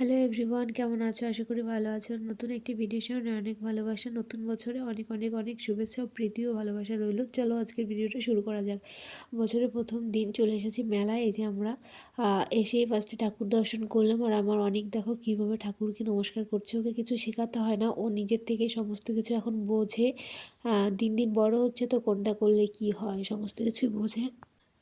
Hello everyone কেমন আছো? আশা করি ভালো আছো। নতুন একটি ভিডিও সঙ্গে অনেক ভালোবাসা। নতুন বছরে অনেক অনেক অনেক শুভেচ্ছা ও প্রীতি ও ভালোবাসা রইল। চলো আজকের ভিডিওটা শুরু করা যাক। বছরের প্রথম দিন চলে এসেছি মেলায়। এই যে আমরা এসেই ফার্স্টে ঠাকুর দর্শন করলাম। আর আমার অনেক দেখো কীভাবে ঠাকুরকে নমস্কার করছে। ওকে কিছু শেখাতে হয় না। ও নিজের থেকেই সমস্ত কিছু এখন বোঝে। দিন দিন বড় হচ্ছে তো কোনটা করলে কি হয়? সমস্ত কিছুই বোঝে।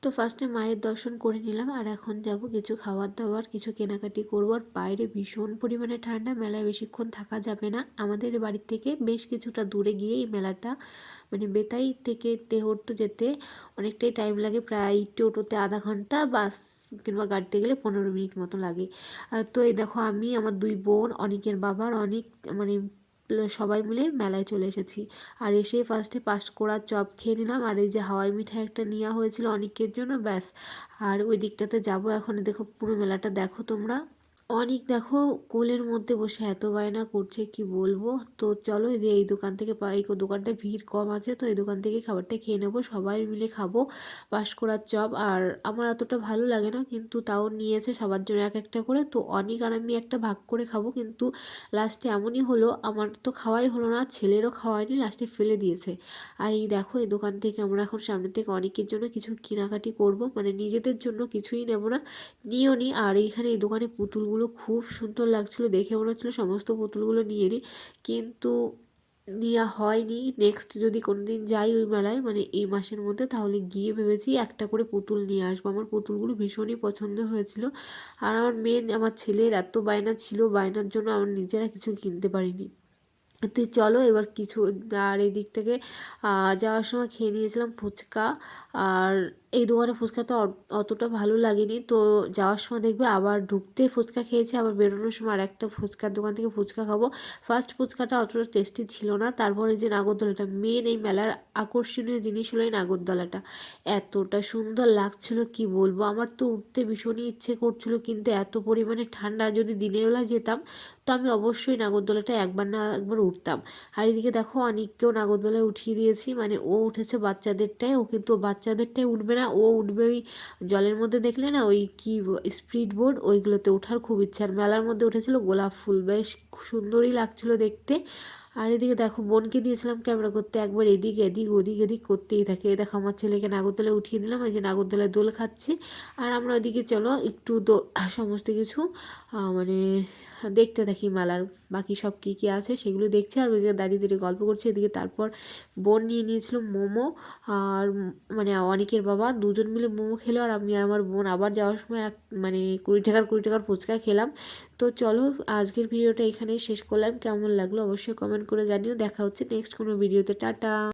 তো ফার্স্টে মায়ের দর্শন করে নিলাম আর এখন যাব কিছু খাবার দাবার কিছু কেনাকাটি করব। আর বাইরে ভীষণ পরিমাণে ঠান্ডা, মেলায় বেশিক্ষণ থাকা যাবে না। আমাদের বাড়ির থেকে বেশ কিছুটা দূরে গিয়ে এই মেলাটা মানে বেতাই থেকে তেহট্ট যেতে অনেকটাই টাইম লাগে। প্রায় টোটোতে আধা ঘণ্টা, বাস কিংবা গাড়িতে গেলে পনেরো মিনিট মতো লাগে। তো এই দেখো আমি, আমার দুই বোন, অনেকের বাবার অনেক মানে সবাই মিলে মেলায় চলে এসেছি। আর এসে ফার্স্টে পাস করার চপ খেয়ে নিলাম। আর এই যে হাওয়াই মিঠাই একটা নেওয়া হয়েছিল অনেকের জন্য, ব্যাস। আর ওই দিকটাতে যাব এখন। দেখো পুরো মেলাটা দেখো তোমরা। অনেক দেখো কোলের মধ্যে বসে এত বায়না করছে, কি বলব? তো চলো যে এই দোকান থেকে এই দোকানটায় ভিড় কম আছে, তো এই দোকান থেকে খাবারটা খেয়ে নেব, সবাই মিলে খাব পাশ করার চপ। আর আমার অতটা ভালো লাগে না, কিন্তু তাও নিয়েছে সবার জন্য এক একটা করে। তো অনেক আর আমি একটা ভাগ করে খাব, কিন্তু লাস্টে এমনই হলো, আমার তো খাওয়াই হলো না, ছেলেরও খাওয়ায়নি লাস্টে ফেলে দিয়েছে। আর এই দেখো এই দোকান থেকে আমরা এখন সামনে থেকে অনেকের জন্য কিছু কেনাকাটি করব মানে নিজেদের জন্য কিছুই নেব না নিয়েও নি। আর এইখানে এই দোকানে পুতুলগুলো পুতুলগুলো খুব সুন্দর লাগছিল, দেখে মনে হচ্ছিল সমস্ত পুতুলগুলো নিয়ে নিই কিন্তু নেওয়া হয়নি। নেক্সট যদি কোনো দিন যাই ওই মেলায় মানে এই মাসের মধ্যে, তাহলে গিয়ে ভেবেছি একটা করে পুতুল নিয়ে আসব। আমার পুতুলগুলো ভীষণই পছন্দ হয়েছিল। আর আমার মেন আমার ছেলের এত বায়না ছিল, বায়নার জন্য আমার নিজেরা কিছু কিনতে পারিনি। তো চলো এবার কিছু, আর এই দিক থেকে যাওয়ার সময় খেয়ে নিয়েছিলাম ফুচকা, আর এই দোকানে ফুচকা তো অতটা ভালো লাগেনি। তো যাওয়ার সময় দেখবে আবার ঢুকতে ফুচকা খেয়েছি, আবার বেরোনোর সময় আর একটা ফুচকার দোকান থেকে ফুচকা খাব। ফার্স্ট ফুচকাটা অতটা টেস্টি ছিল না, তারপরে যে নাগরদোলাটা মেন এই মেলার আকর্ষণীয় জিনিস হলো এই নাগরদোলাটা। এতটা সুন্দর লাগছিল, কি বলব? আমার তো উঠতে ভীষণই ইচ্ছে করছিল, কিন্তু এত পরিমাণে ঠান্ডা, যদি দিনের বেলা যেতাম, তো আমি অবশ্যই নাগরদোলাটা একবার না একবার উঠতাম। আর এদিকে দেখো অনেককেও নাগরদোলায় উঠিয়ে দিয়েছি মানে ও উঠেছে বাচ্চাদেরটায়, ও কিন্তু বাচ্চাদেরটাই উঠবে না, ও উঠবে ওই জলের মধ্যে দেখলে না, ওই কি স্পিড বোর্ড ওইগুলোতে ওঠার খুব ইচ্ছা। আর মেলার মধ্যে উঠেছিল গোলাপ ফুল, বেশ সুন্দরই লাগছিল দেখতে। আর এদিকে দেখো, বোনকে দিয়েছিলাম ক্যামেরা করতে। একবার এদিক এদিক ওদিক এদিক করতেই থাকে। দেখো, আমার ছেলেকে নাগরদোলায় উঠিয়ে দিলাম। এই যে নাগরদোলায় দোল খাচ্ছি। আর আমরা ওদিকে চলো, একটু সমস্ত কিছু মানে দেখতে থাকি মেলার। বাকি সব কী কী আছে সেগুলো দেখছি। আর ওই জায়গায় দাঁড়িয়ে দাঁড়িয়ে গল্প করছে। এদিকে তারপর বোন নিয়ে নিয়েছিল মোমো। আর মানে অনেকের বাবা, দুজন মিলে মোমো খেলো। আর আমি আর আমার বোন আবার যাওয়ার সময় এক মানে কুড়ি টাকার কুড়ি টাকার ফুচকা খেলাম। তো চলো, আজকের ভিডিওটা এখানেই শেষ করলাম। কেমন লাগল অবশ্যই কমেন্ট করে জানিও। দেখা হচ্ছে নেক্সট কোনো ভিডিওতে। টাটা!